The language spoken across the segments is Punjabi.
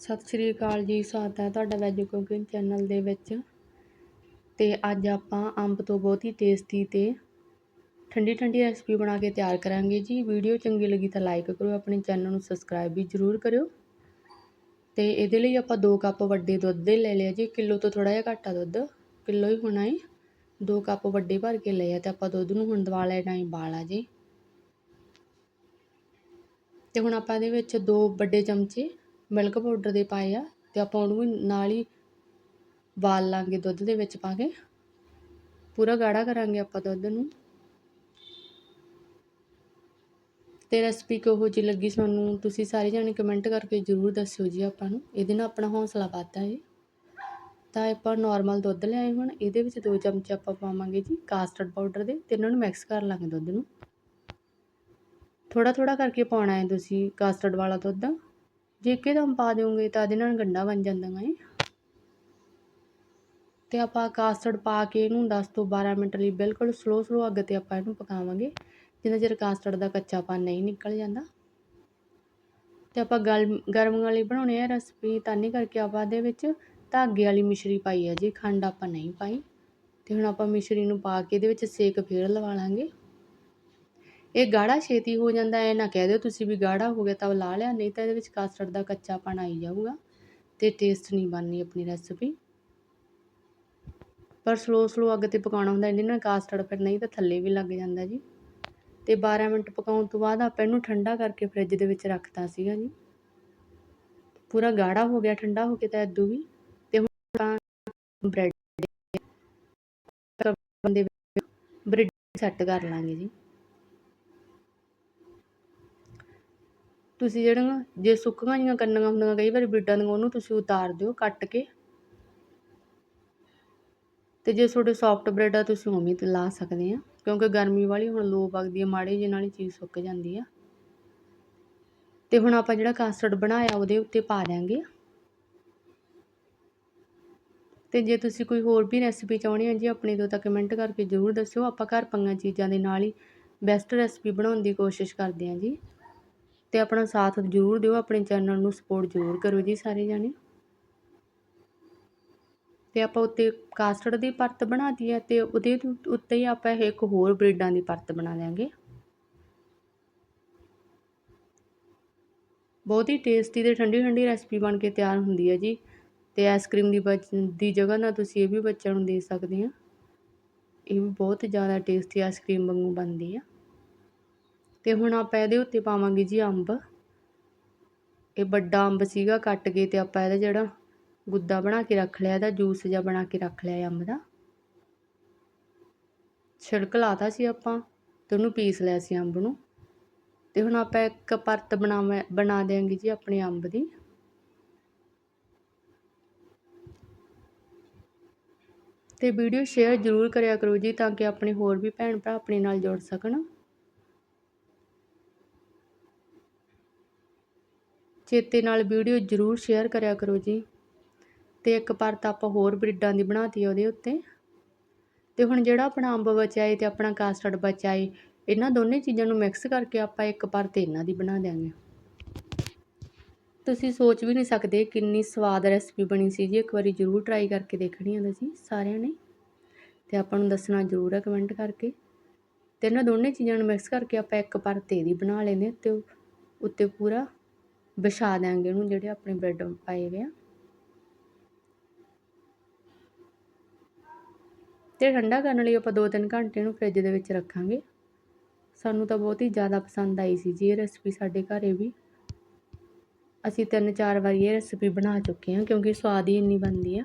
ਸਤਿ ਸ਼੍ਰੀ ਅਕਾਲ ਜੀ, ਸਵਾਗਤ ਹੈ ਤੁਹਾਡਾ ਵੈਜ ਕੁਕਿੰਗ ਚੈਨਲ ਦੇ ਵਿੱਚ। ਤੇ ਅੱਜ ਆਪਾਂ ਅੰਬ ਤੋਂ ਬਹੁਤ ਹੀ ਟੇਸਟੀ ਤੇ ਠੰਡੀ ਠੰਡੀ ਰੈਸਪੀ ਬਣਾ ਕੇ ਤਿਆਰ ਕਰਾਂਗੇ ਜੀ। ਵੀਡੀਓ ਚੰਗੀ ਲੱਗੀ ਤਾਂ ਲਾਈਕ ਕਰੋ, ਆਪਣੇ ਚੈਨਲ ਨੂੰ ਸਬਸਕ੍ਰਾਈਬ ਵੀ ਜ਼ਰੂਰ ਕਰਿਓ। ਤੇ ਇਹਦੇ ਲਈ ਆਪਾਂ 2 ਕੱਪ ਵੱਡੇ ਦੁੱਧ ਦੇ ਲੈ ਲਿਆ ਜੀ ਕਿਲੋ ਤੋਂ ਥੋੜਾ ਜਿਹਾ ਘੱਟ ਆ ਦੁੱਧ, ਕਿਲੋ ਹੀ ਹੋਣਾ ਹੈ 2 ਕੱਪ ਵੱਡੇ ਭਰ ਕੇ ਲਏ ਆ ਤੇ ਆਪਾਂ ਦੁੱਧ ਨੂੰ ਹੁਣ ਦਵਾ ਲੈਣਾ ਹੈ ਬਾਲਾ ਜੀ। ਤੇ ਹੁਣ ਆਪਾਂ ਇਹਦੇ ਵਿੱਚ 2 ਵੱਡੇ ਚਮਚੇ ਮਿਲਕ ਪਾਊਡਰ ਦੇ ਪਾਏ ਆ ਤੇ ਆਪਾਂ ਉਹਨੂੰ ਵੀ ਨਾਲ ਹੀ ਬਾਲ ਲਾਂਗੇ, ਦੁੱਧ ਦੇ ਵਿੱਚ ਪਾ ਕੇ। ਪੂਰਾ ਗਾੜਾ ਕਰਾਂਗੇ ਆਪਾਂ ਦੁੱਧ ਨੂੰ। ਤੇ ਰੈਸਪੀ ਕਿਹੋ ਜਿਹੀ ਲੱਗੀ ਤੁਹਾਨੂੰ ਤੁਸੀਂ ਸਾਰੇ ਜਾਣੇ ਕਮੈਂਟ ਕਰਕੇ ਜ਼ਰੂਰ ਦੱਸਿਓ ਜੀ ਆਪਾਂ ਨੂੰ। ਇਹਦੇ ਨਾਲ ਆਪਣਾ ਹੌਸਲਾ ਵੱਧਦਾ ਏ। ਤਾਂ ਆਪਾਂ ਨਾਰਮਲ ਦੁੱਧ ਲਿਆਏ ਹੁਣ। ਇਹਦੇ ਵਿੱਚ 2 ਚਮਚੇ ਆਪਾਂ ਪਾਵਾਂਗੇ ਜੀ ਕਾਸਟਰਡ ਪਾਊਡਰ ਦੇ ਤੇ ਇਹਨਾਂ ਨੂੰ ਮਿਕਸ ਕਰ ਲਾਂਗੇ ਦੁੱਧ ਨੂੰ। ਥੋੜਾ ਥੋੜਾ ਕਰਕੇ ਪਾਉਣਾ ਹੈ ਤੁਸੀਂ ਕਾਸਟਰਡ ਵਾਲਾ ਦੁੱਧ। ਜੇ ਇੱਕਦਮ ਪਾ ਦਿਓਗੇ ਤਾਂ ਇਹਦੇ ਨਾਲ ਗੰਡਾ ਬਣ ਜਾਂਦਾ ਹੈ ਤੇ ਆਪਾਂ ਕਾਸਟਰਡ ਪਾ ਕੇ ਇਹਨੂੰ 10 ਤੋਂ 12 ਮਿੰਟ ਲਈ ਬਿਲਕੁਲ ਸਲੋ ਸਲੋ ਅੱਗ ਤੇ ਆਪਾਂ ਇਹਨੂੰ ਪਕਾਵਾਂਗੇ। ਜਿੰਨਾ ਚਿਰ ਕਾਸਟਰਡ ਦਾ ਕੱਚਾਪਨ ਨਹੀਂ ਨਿਕਲ ਜਾਂਦਾ। ਤੇ ਆਪਾਂ ਗਰਮ ਵਾਲੀ ਬਣਾਉਣੀ ਹੈ ਰੈਸਪੀ ਤਾਂ ਨਹੀਂ ਕਰਕੇ ਆਪਾਂ ਇਹਦੇ ਵਿੱਚ ਧਾਗੇ ਵਾਲੀ ਮਿਸ਼ਰੀ ਪਾਈ ਹੈ ਜੀ, ਖੰਡ ਆਪਾਂ ਨਹੀਂ ਪਾਈ। ਤੇ ਹੁਣ ਆਪਾਂ ਮਿਸ਼ਰੀ ਨੂੰ ਪਾ ਕੇ ਇਹਦੇ ਵਿੱਚ ਸੇਕ ਫੇਰ ਲਵਾ ਲਾਂਗੇ। ਇਹ ਗਾੜਾ ਛੇਤੀ ਹੋ ਜਾਂਦਾ ਐ ਨਾ ਕਹਿ ਦਿਓ ਤੁਸੀਂ ਵੀ ਗਾੜਾ ਹੋ ਗਿਆ, ਤਾਂ ਲਾ ਲਿਆ, ਨਹੀਂ ਤਾਂ ਇਹਦੇ ਵਿੱਚ ਕਾਸਟਰਡ ਦਾ ਕੱਚਾਪਣ ਆਈ ਜਾਊਗਾ ਤੇ ਟੇਸਟ ਨਹੀਂ ਬਣਨੀ ਆਪਣੀ ਰੈਸਪੀ ਪਰ ਸਲੋ ਸਲੋ ਅੱਗ ਤੇ ਪਕਾਉਣਾ ਹੁੰਦਾ ਇਹਦੇ ਨਾਲ ਕਾਸਟਰਡ ਫਿਰ ਨਹੀਂ ਤਾਂ ਥੱਲੇ ਵੀ ਲੱਗ ਜਾਂਦਾ ਜੀ। ਤੇ 12 ਮਿੰਟ ਪਕਾਉਣ ਤੋਂ ਬਾਅਦ ਆਪਾਂ ਇਹਨੂੰ ਠੰਡਾ ਕਰਕੇ ਫ੍ਰਿਜ ਦੇ ਵਿੱਚ ਰੱਖਤਾ ਸੀਗਾ ਜੀ। ਪੂਰਾ ਗਾੜਾ ਹੋ ਗਿਆ, ਠੰਡਾ ਹੋ ਕੇ ਤਾਂ ਇਦੋਂ ਵੀ, ਤੇ ਹੁਣ ਬ੍ਰੈਡ ਦੇ ਬ੍ਰੈਡ ਸੈੱਟ ਕਰ ਲਾਂਗੇ ਜੀ। ਤੁਸੀਂ ਜਿਹੜੀਆਂ ਜੇ ਸੁੱਕੀਆਂ ਜਿਹੀਆਂ ਕੰਨੀਆਂ ਹੁੰਦੀਆਂ, ਕਈ ਵਾਰੀ ਬੀਟਾਂ ਦੀਆਂ, ਉਹਨੂੰ ਤੁਸੀਂ ਉਤਾਰ ਦਿਓ, ਕੱਟ ਕੇ। ਤੇ ਜੇ ਤੁਹਾਡੇ ਸੌਫਟ ਬ੍ਰੈਡ ਆ, ਤੁਸੀਂ ਉਵੇਂ ਤੇ ਲਾ ਸਕਦੇ ਆ। ਕਿਉਂਕਿ ਗਰਮੀ ਵਾਲੀ ਹੁਣ ਲੋ ਵਗਦੀ ਆ, ਮਾੜੇ ਜਿਹੇ ਨਾਲ ਹੀ ਚੀਜ਼ ਸੁੱਕ ਜਾਂਦੀ ਆ। ਤੇ ਹੁਣ ਆਪਾਂ ਜਿਹੜਾ ਕਾਸਟਰਡ ਬਣਾਇਆ, ਉਹਦੇ ਉੱਤੇ ਪਾ ਦਿਆਂਗੇ। ਤੇ ਜੇ ਤੁਸੀਂ ਕੋਈ ਹੋਰ ਵੀ ਰੈਸਪੀ ਚਾਹੁੰਦੇ ਹੋ ਜੀ ਆਪਣੇ ਤੋਂ ਤਾਂ ਕਮੈਂਟ ਕਰਕੇ ਜ਼ਰੂਰ ਦੱਸਿਓ। ਆਪਾਂ ਘਰ ਪੰਗਾ ਚੀਜ਼ਾਂ ਦੇ ਨਾਲ ਹੀ ਬੈਸਟ ਰੈਸਪੀ ਬਣਾਉਣ ਦੀ ਕੋਸ਼ਿਸ਼ ਕਰਦੇ ਹਾਂ ਜੀ। ਅਤੇ ਆਪਣਾ ਸਾਥ ਜ਼ਰੂਰ ਦਿਓ, ਆਪਣੇ ਚੈਨਲ ਨੂੰ ਸਪੋਰਟ ਜ਼ਰੂਰ ਕਰੋ ਜੀ ਸਾਰੇ ਜਾਣੇ। ਅਤੇ ਆਪਾਂ ਉੱਤੇ ਕਾਸਟਡ ਦੀ ਪਰਤ ਬਣਾਤੀ ਹੈ ਅਤੇ ਉਹਦੇ ਉੱਤੇ ਹੀ ਆਪਾਂ ਇੱਕ ਹੋਰ ਬ੍ਰੈਡਾਂ ਦੀ ਪਰਤ ਬਣਾ ਲਾਂਗੇ ਬਹੁਤ ਹੀ ਟੇਸਟੀ ਤੇ ਠੰਡੀ ਠੰਡੀ ਰੈਸਪੀ ਬਣ ਕੇ ਤਿਆਰ ਹੁੰਦੀ ਹੈ ਜੀ। ਤੇ ਆਈਸਕ੍ਰੀਮ ਦੀ ਦੀ ਜਗ੍ਹਾ ਨਾਲ ਤੁਸੀਂ ਇਹ ਵੀ ਬੱਚਿਆਂ ਨੂੰ ਦੇ ਸਕਦੇ ਆ। ਇਹ ਵੀ ਬਹੁਤ ਜ਼ਿਆਦਾ ਟੇਸਟੀ ਆਈਸਕ੍ਰੀਮ ਵਾਂਗੂ ਬਣਦੀ ਆ। ਅਤੇ ਹੁਣ ਆਪਾਂ ਇਹਦੇ ਉੱਤੇ ਪਾਵਾਂਗੇ ਜੀ ਅੰਬ। ਇਹ ਵੱਡਾ ਅੰਬ ਸੀਗਾ, ਕੱਟ ਕੇ ਅਤੇ ਆਪਾਂ ਇਹਦਾ ਜਿਹੜਾ ਗੁੱਦਾ ਬਣਾ ਕੇ ਰੱਖ ਲਿਆ, ਇਹਦਾ ਜੂਸ ਜਿਹਾ ਬਣਾ ਕੇ ਰੱਖ ਲਿਆ ਅੰਬ ਦਾ। ਛਿੜਕ ਲਾਤਾ ਸੀ ਆਪਾਂ ਤੇ ਉਹਨੂੰ ਪੀਸ ਲਿਆ ਸੀ ਅੰਬ ਨੂੰ। ਤੇ ਹੁਣ ਆਪਾਂ ਇੱਕ ਪਰਤ ਬਣਾ ਬਣਾ ਦੇਾਂਗੇ ਜੀ ਆਪਣੇ ਅੰਬ ਦੀ। ਤੇ ਵੀਡੀਓ ਸ਼ੇਅਰ ਜ਼ਰੂਰ ਕਰਿਆ ਕਰੋ ਜੀ ਤਾਂ ਕਿ ਆਪਣੇ ਹੋਰ ਵੀ ਭੈਣ ਭਰਾ ਆਪਣੇ ਨਾਲ ਜੁੜ ਸਕਣ। ਚੇਤੇ ਨਾਲ ਵੀਡੀਓ ਜ਼ਰੂਰ ਸ਼ੇਅਰ ਕਰਿਆ ਕਰੋ ਜੀ। ਤੇ ਇੱਕ ਪਰਤ ਆਪਾਂ ਹੋਰ ਬ੍ਰਿਡਾਂ ਦੀ ਬਣਾਤੀ ਉਹਦੇ ਉੱਤੇ। ਤੇ ਹੁਣ ਜਿਹੜਾ ਆਪਣਾ ਅੰਬ ਬਚਾਏ ਤੇ ਆਪਣਾ ਕਾਸਟਰਡ ਬਚਾਏ ਇਹਨਾਂ ਦੋਨੇ ਚੀਜ਼ਾਂ ਨੂੰ ਮਿਕਸ ਕਰਕੇ ਆਪਾਂ ਇੱਕ ਪਰਤ ਇਹਨਾਂ ਦੀ ਬਣਾ ਦਿਆਂਗੇ। ਤੁਸੀਂ ਸੋਚ ਵੀ ਨਹੀਂ ਸਕਦੇ ਕਿੰਨੀ ਸਵਾਦ ਰੈਸਪੀ ਬਣੀ ਸੀ ਜੀ, ਇੱਕ ਵਾਰੀ ਜ਼ਰੂਰ ਟਰਾਈ ਕਰਕੇ ਦੇਖਣੀ ਹੈ ਤੁਸੀਂ ਸਾਰਿਆਂ ਨੇ। ਤੇ ਆਪਾਂ ਨੂੰ ਦੱਸਣਾ ਜ਼ਰੂਰ ਹੈ ਕਮੈਂਟ ਕਰਕੇ। ਤੇ ਇਹਨਾਂ ਦੋਨੇ ਚੀਜ਼ਾਂ ਨੂੰ ਮਿਕਸ ਕਰਕੇ ਆਪਾਂ ਇੱਕ ਪਰਤ ਇਹਦੀ ਬਣਾ ਲੈਂਦੇ ਤੇ ਉੱਤੇ ਪੂਰਾ ਵਿਛਾ ਦਾਂਗੇ ਉਹਨੂੰ ਜਿਹੜੇ ਆਪਣੇ ਬ੍ਰੈਡ ਪਾਏ ਹੋਏ ਆ। ਤੇ ਠੰਡਾ ਕਰਨ ਲਈ ਆਪਾਂ 2-3 ਘੰਟੇ ਨੂੰ ਫ੍ਰਿਜ ਦੇ ਵਿੱਚ ਰੱਖਾਂਗੇ। ਸਾਨੂੰ ਤਾਂ ਬਹੁਤ ਹੀ ਜ਼ਿਆਦਾ ਪਸੰਦ ਆਈ ਸੀ ਜੀ ਇਹ ਰੈਸਪੀ ਸਾਡੇ ਘਰੇ ਵੀ। ਅਸੀਂ ਤਿੰਨ ਚਾਰ ਵਾਰੀ ਇਹ ਰੈਸਪੀ ਬਣਾ ਚੁੱਕੇ ਹਾਂ ਕਿਉਂਕਿ ਸਵਾਦ ਹੀ ਇੰਨੀ ਬਣਦੀ ਆ।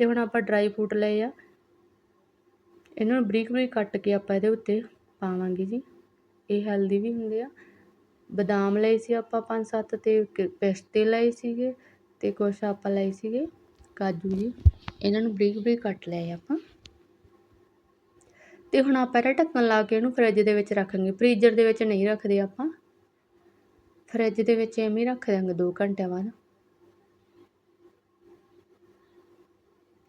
ਤੇ ਹੁਣ ਆਪਾਂ ਡਰਾਈ ਫਰੂਟ ਲਏ ਆ। ਇਹਨਾਂ ਨੂੰ ਬਰੀਕ ਬਰੀਕ ਕੱਟ ਕੇ ਆਪਾਂ ਇਹਦੇ ਉੱਤੇ ਪਾਵਾਂਗੇ ਜੀ। ਇਹ ਹੈਲਦੀ ਵੀ ਹੁੰਦੇ ਆ ਬਦਾਮ ਲਏ ਸੀ ਆਪਾਂ ਪੰਜ ਸੱਤ ਤੇ ਪਿਸਤੇ ਲਏ ਸੀਗੇ ਤੇ ਕੁਛ ਆਪਾਂ ਲਏ ਸੀਗੇ ਕਾਜੂ ਜੀ। ਇਹਨਾਂ ਨੂੰ ਬਰੀਕ ਬਰੀਕ ਕੱਟ ਲਏ ਆਪਾਂ। ਤੇ ਹੁਣ ਆਪਾਂ ਇਹਦਾ ਢੱਕਣ ਲਾ ਕੇ ਇਹਨੂੰ ਫਰਿੱਜ ਦੇ ਵਿੱਚ ਰੱਖਾਂਗੇ। ਫ੍ਰੀਜ਼ਰ ਦੇ ਵਿੱਚ ਨਹੀਂ ਰੱਖਦੇ ਆਪਾਂ। ਫਰਿੱਜ ਦੇ ਵਿੱਚ ਐਵੇਂ ਰੱਖ ਦਾਂਗੇ 2 ਘੰਟਿਆਂ ਬਾਅਦ।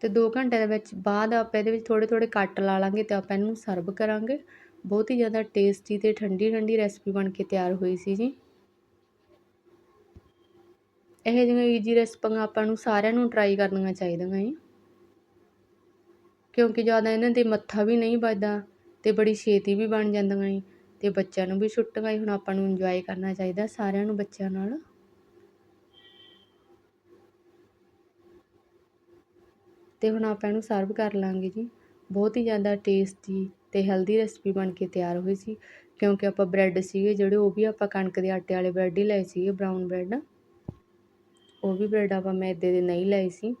ਤੇ 2 ਘੰਟਿਆਂ ਦੇ ਵਿੱਚ ਬਾਅਦ ਆਪਾਂ ਇਹਦੇ ਵਿੱਚ ਥੋੜੇ ਥੋੜੇ ਕੱਟ ਲਾ ਲਾਂਗੇ ਤੇ ਆਪਾਂ ਇਹਨੂੰ ਸਰਵ ਕਰਾਂਗੇ। ਬਹੁਤ ਹੀ ਜ਼ਿਆਦਾ ਟੇਸਟੀ ਤੇ ਠੰਡੀ ਠੰਡੀ ਰੈਸਪੀ ਬਣ ਕੇ ਤਿਆਰ ਹੋਈ ਸੀ ਜੀ। ਇਹੋ ਜਿਹੀਆਂ ਈਜ਼ੀ ਰੈਸਪੀਆਂ ਆਪਾਂ ਨੂੰ ਸਾਰਿਆਂ ਨੂੰ ਟਰਾਈ ਕਰਨੀਆਂ ਚਾਹੀਦੀਆਂ ਏ ਕਿਉਂਕਿ ਜ਼ਿਆਦਾ ਇਹਨਾਂ ਦੇ ਮੱਥਾ ਵੀ ਨਹੀਂ ਵੱਜਦਾ ਅਤੇ ਬੜੀ ਛੇਤੀ ਵੀ ਬਣ ਜਾਂਦੀਆਂ ਏ ਅਤੇ ਬੱਚਿਆਂ ਨੂੰ ਵੀ ਛੁੱਟੀਆਂ ਹੁਣ ਆਪਾਂ ਨੂੰ ਇੰਜੋਏ ਕਰਨਾ ਚਾਹੀਦਾ ਸਾਰਿਆਂ ਨੂੰ ਬੱਚਿਆਂ ਨਾਲ। ਅਤੇ ਹੁਣ ਆਪਾਂ ਇਹਨੂੰ ਸਰਵ ਕਰ ਲਾਂਗੇ ਜੀ। ਬਹੁਤ ਹੀ ਜ਼ਿਆਦਾ ਟੇਸਟੀ ਅਤੇ ਹੈਲਦੀ ਰੈਸਪੀ ਬਣ ਕੇ ਤਿਆਰ ਹੋਈ ਸੀ, ਕਿਉਂਕਿ ਆਪਾਂ ਬ੍ਰੈਡ ਸੀਗੇ ਜਿਹੜੇ, ਉਹ ਵੀ ਆਪਾਂ ਕਣਕ ਦੇ ਆਟੇ ਵਾਲੇ ਬ੍ਰੈਡ ਹੀ ਲਏ ਸੀਗੇ ਬਰਾਊਨ ਬ੍ਰੈਡ ਉਹ ਵੀ ਬ੍ਰੈਡ ਆਪਾਂ ਮੈਦੇ ਦੇ ਨਹੀਂ ਲਏ ਸੀ।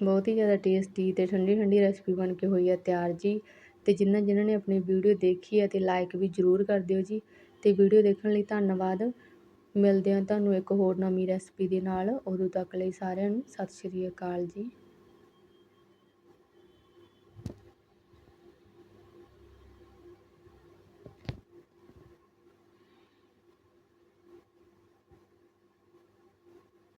ਬਹੁਤ ਹੀ ਜ਼ਿਆਦਾ ਟੇਸਟੀ ਅਤੇ ਠੰਡੀ ਠੰਡੀ ਰੈਸਪੀ ਬਣ ਕੇ ਹੋਈ ਹੈ ਤਿਆਰ ਜੀ। ਅਤੇ ਜਿਨ੍ਹਾਂ ਜਿਨ੍ਹਾਂ ਨੇ ਆਪਣੀ ਵੀਡੀਓ ਦੇਖੀ ਹੈ ਅਤੇ ਲਾਈਕ ਵੀ ਜ਼ਰੂਰ ਕਰ ਦਿਓ ਜੀ। ਅਤੇ ਵੀਡੀਓ ਦੇਖਣ ਲਈ ਧੰਨਵਾਦ। ਮਿਲਦੇ ਹਾਂ ਤੁਹਾਨੂੰ ਇੱਕ ਹੋਰ ਨਵੀਂ ਰੈਸਪੀ ਦੇ ਨਾਲ। ਉਦੋਂ ਤੱਕ ਲਈ ਸਾਰਿਆਂ ਨੂੰ ਸਤਿ ਸ਼੍ਰੀ ਅਕਾਲ ਜੀ।